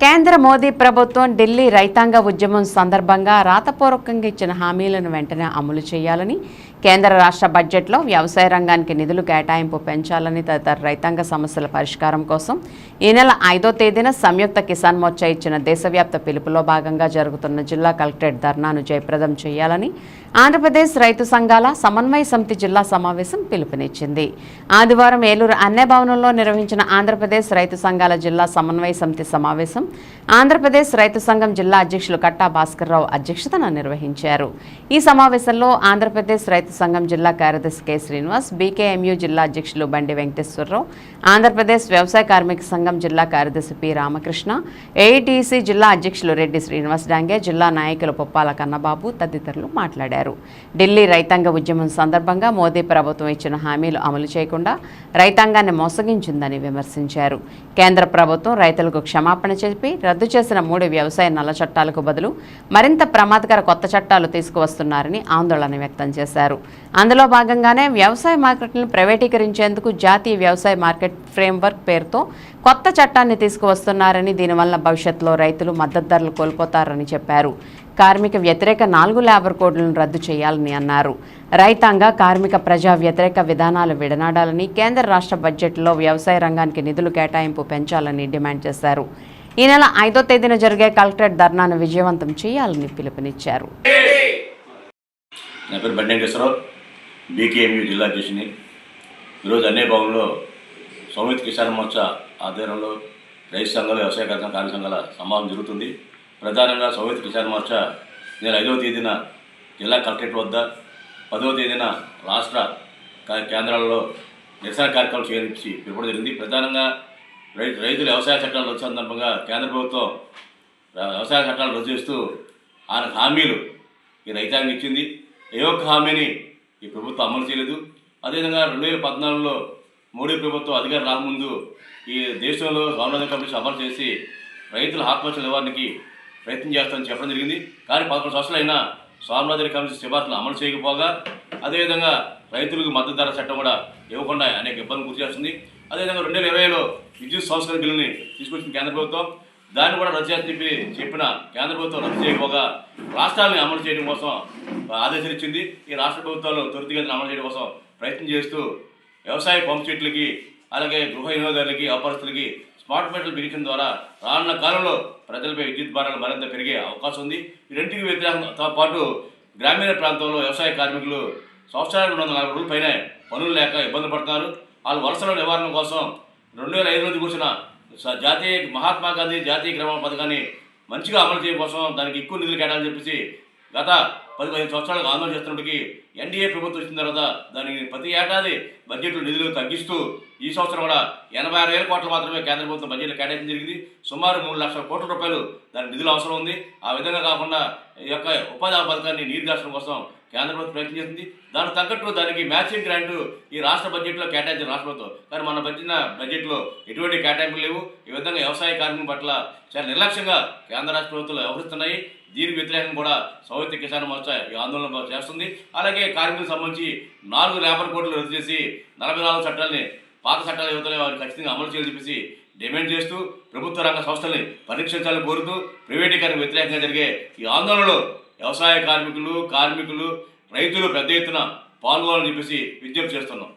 కేంద్ర మోదీ ప్రభుత్వం ఢిల్లీ రైతాంగ ఉద్యమం సందర్భంగా రాతపూర్వకంగా ఇచ్చిన హామీలను వెంటనే అమలు చేయాలని కేంద్ర రాష్ట్ర బడ్జెట్లో వ్యవసాయ రంగానికి నిధులు కేటాయింపు పెంచాలని తదితర రైతాంగ సమస్యల పరిష్కారం కోసం ఈ నెల ఐదో తేదీన సంయుక్త కిసాన్ మోర్చా ఇచ్చిన దేశవ్యాప్త పిలుపులో భాగంగా జరుగుతున్న జిల్లా కలెక్టరేట్ ధర్నాను జయప్రదం చేయాలని ఆంధ్రప్రదేశ్ రైతు సంఘాల సమన్వయ సమితి జిల్లా సమావేశం పిలుపునిచ్చింది. ఆదివారం ఏలూరు అన్నే భవనంలో నిర్వహించిన ఆంధ్రప్రదేశ్ రైతు సంఘాల జిల్లా సమన్వయ సమితి సమావేశం ఆంధ్రప్రదేశ్ రైతు సంఘం జిల్లా అధ్యక్షులు కట్టా భాస్కర్రావు అధ్యక్షతన నిర్వహించారు. ఈ సమావేశంలో ఆంధ్రప్రదేశ్ రైతు సంఘం జిల్లా కార్యదర్శి కె. శ్రీనివాస్ బీకేఎంయూ జిల్లా అధ్యక్షులు బండి వెంకటేశ్వరరావు ఆంధ్రప్రదేశ్ వ్యవసాయ కార్మిక సంఘం జిల్లా కార్యదర్శి పి. రామకృష్ణ ఏఐటీసీ జిల్లా అధ్యక్షులు రెడ్డి శ్రీనివాస్ డాంగే జిల్లా నాయకులు పొప్పాల కన్నబాబు తదితరులు మాట్లాడారు. ఢిల్లీ రైతాంగ ఉద్యమం సందర్భంగా మోదీ ప్రభుత్వం ఇచ్చిన హామీలు అమలు చేయకుండా రైతాంగాన్ని మోసగించిందని విమర్శించారు. కేంద్ర ప్రభుత్వం రైతులకు క్షమాపణ చెప్పి రద్దు చేసిన మూడు వ్యవసాయ నల్ల చట్టాలకు బదులు మరింత ప్రమాదకర కొత్త చట్టాలు తీసుకువస్తున్నారని ఆందోళన వ్యక్తం చేశారు. అందులో భాగంగానే వ్యవసాయ మార్కెట్లను ప్రైవేటీకరించేందుకు జాతీయ వ్యవసాయ మార్కెట్ ఫ్రేమ్వర్క్ పేరుతో కొత్త చట్టాన్ని తీసుకువస్తున్నారని దీనివల్ల భవిష్యత్తులో రైతులు మద్దతు ధరలు కోల్పోతారని చెప్పారు. కార్మిక వ్యతిరేక నాలుగు లేబర్ కోడ్లను రద్దు చేయాలని అన్నారు. రైతాంగ కార్మిక ప్రజా వ్యతిరేక విధానాలు విడనాడాలని కేంద్ర రాష్ట్ర బడ్జెట్లో వ్యవసాయ రంగానికి నిధులు కేటాయింపు పెంచాలని డిమాండ్ చేశారు. ఈ నెల ఐదో తేదీన జరిగే కలెక్టరేట్ ధర్నాను విజయవంతం చేయాలని పిలుపునిచ్చారు. నా పేరు బీకేఎంయూ జిల్లా అధ్యక్షుని. ఈరోజు భవన్లో కిసాన్ మోర్చా ఆధ్వర్యంలో రైతు సంఘాలు వ్యవసాయ కార్మిక సంఘాల సమావేశం జరుగుతుంది. ప్రధానంగా సంయుక్త కిసాన్ మోర్చా నేను ఐదవ తేదీన జిల్లా కలెక్టరేట్ వద్ద పదవ తేదీన రాష్ట్ర కేంద్రాలలో నిరసన కార్యక్రమాలు చేయించి పిలుపుడం జరిగింది. ప్రధానంగా రైతుల రైతులు వ్యవసాయ చట్టాలు రద్దు సందర్భంగా కేంద్ర ప్రభుత్వం వ్యవసాయ చట్టాలు రద్దు చేస్తూ ఆయన హామీలు ఈ రైతాంగం ఇచ్చింది. ఏ ఒక్క హామీని ఈ ప్రభుత్వం అమలు చేయలేదు. అదేవిధంగా రెండు వేల పద్నాలుగులో మోడీ ప్రభుత్వం అధికారం రాకముందు ఈ దేశంలో స్వామినాథన్ కమిషన్ అమలు చేసి రైతుల ఆత్మహత్య నివారణకి ప్రయత్నం చేస్తామని చెప్పడం జరిగింది. కానీ పదకొండు సంవత్సరాలైనా అయినా కమిషన్ సిఫార్సులు అమలు చేయకపోగా అదేవిధంగా రైతులకు మద్దతు ధర చట్టం కూడా ఇవ్వకుండా అనేక ఇబ్బందులు గురి చేస్తుంది. అదేవిధంగా రెండు వేల ఇరవైలో విద్యుత్ సంస్కరణ బిల్లుని తీసుకొచ్చిన కేంద్ర ప్రభుత్వం. దాన్ని కూడా రద్దు చేయాలని చెప్పి చెప్పిన కేంద్ర ప్రభుత్వం రద్దు చేయకపోగా రాష్ట్రాలను అమలు చేయడం కోసం ఆదేశాలు ఇచ్చింది. ఈ రాష్ట్ర ప్రభుత్వాలు త్వరితగతిన అమలు చేయడం కోసం ప్రయత్నం చేస్తూ వ్యవసాయ పంప్ చెట్లకి అలాగే గృహ వినియోగదారులకి వ్యాపారస్తులకి స్మార్ట్ మీటర్లు బిగించడం ద్వారా రానున్న కాలంలో ప్రజలపై విద్యుత్ భారాలు మరింత పెరిగే అవకాశం ఉంది. ఈ రెండింటికి వ్యతిరేకంతో పాటు గ్రామీణ ప్రాంతంలో వ్యవసాయ కార్మికులు సంవత్సరానికి రెండు వందల నలభై రోజుల పైన పనులు లేక ఇబ్బంది పడుతున్నారు. వాళ్ళు వలసల నివారణ కోసం రెండు వేల ఐదు నుంచి కూర్చున్న స- జాతీయ మహాత్మా గాంధీ జాతీయ గ్రామ పథకాన్ని మంచిగా అమలు చేయడం కోసం దానికి ఎక్కువ నిధులు కేటాలని చెప్పేసి గత పది పదిహేను సంవత్సరాలకు ఆందోళన చేస్తున్నప్పటికీ ఎన్డీఏ ప్రభుత్వం వచ్చిన తర్వాత దానికి ప్రతి ఏడాది బడ్జెట్లో నిధులు తగ్గిస్తూ ఈ సంవత్సరం కూడా ఎనభై ఆరు వేల కోట్లు మాత్రమే కేంద్ర ప్రభుత్వం బడ్జెట్లో కేటాయించడం జరిగింది. సుమారు మూడు లక్షల కోట్ల రూపాయలు దానికి నిధులు అవసరం ఉంది. ఆ విధంగా కాకుండా ఈ యొక్క ఉపాధి పథకాన్ని పథకాన్ని నీరుగార్చడం కోసం కేంద్ర ప్రభుత్వం ప్రయత్నం చేసింది. దానికి తగ్గట్టు దానికి మ్యాచింగ్ గ్రాంట్ ఈ రాష్ట్ర బడ్జెట్లో కేటాయించిన రాష్ట్ర ప్రభుత్వం. కానీ మన బడ్జెట్ బడ్జెట్లో ఎటువంటి కేటాయింపులు లేవు. ఈ విధంగా వ్యవసాయ కార్మికుల పట్ల చాలా నిర్లక్ష్యంగా కేంద్ర రాష్ట్ర ప్రభుత్వాలు వ్యవహరిస్తున్నాయి. దీనికి వ్యతిరేకంగా కూడా సౌత్ కిసాన్ మోర్చా ఈ ఆందోళన చేస్తుంది. అలాగే కార్మికులకు సంబంధించి నాలుగు లేబర్ కోట్లు రద్దు చేసి నలభై నాలుగు చట్టాలని పాత చట్టాలు ఏవైతే వారు ఖచ్చితంగా అమలు చేయాలని చెప్పేసి డిమాండ్ చేస్తూ ప్రభుత్వ రంగ సంస్థల్ని పరీక్షించాలని కోరుతూ ప్రైవేటీకరణకు వ్యతిరేకంగా జరిగే ఈ ఆందోళనలో వ్యవసాయ కార్మికులు కార్మికులు రైతులు పెద్ద ఎత్తున పాల్గొనాలని చెప్పేసి విజ్ఞప్తి చేస్తున్నాం.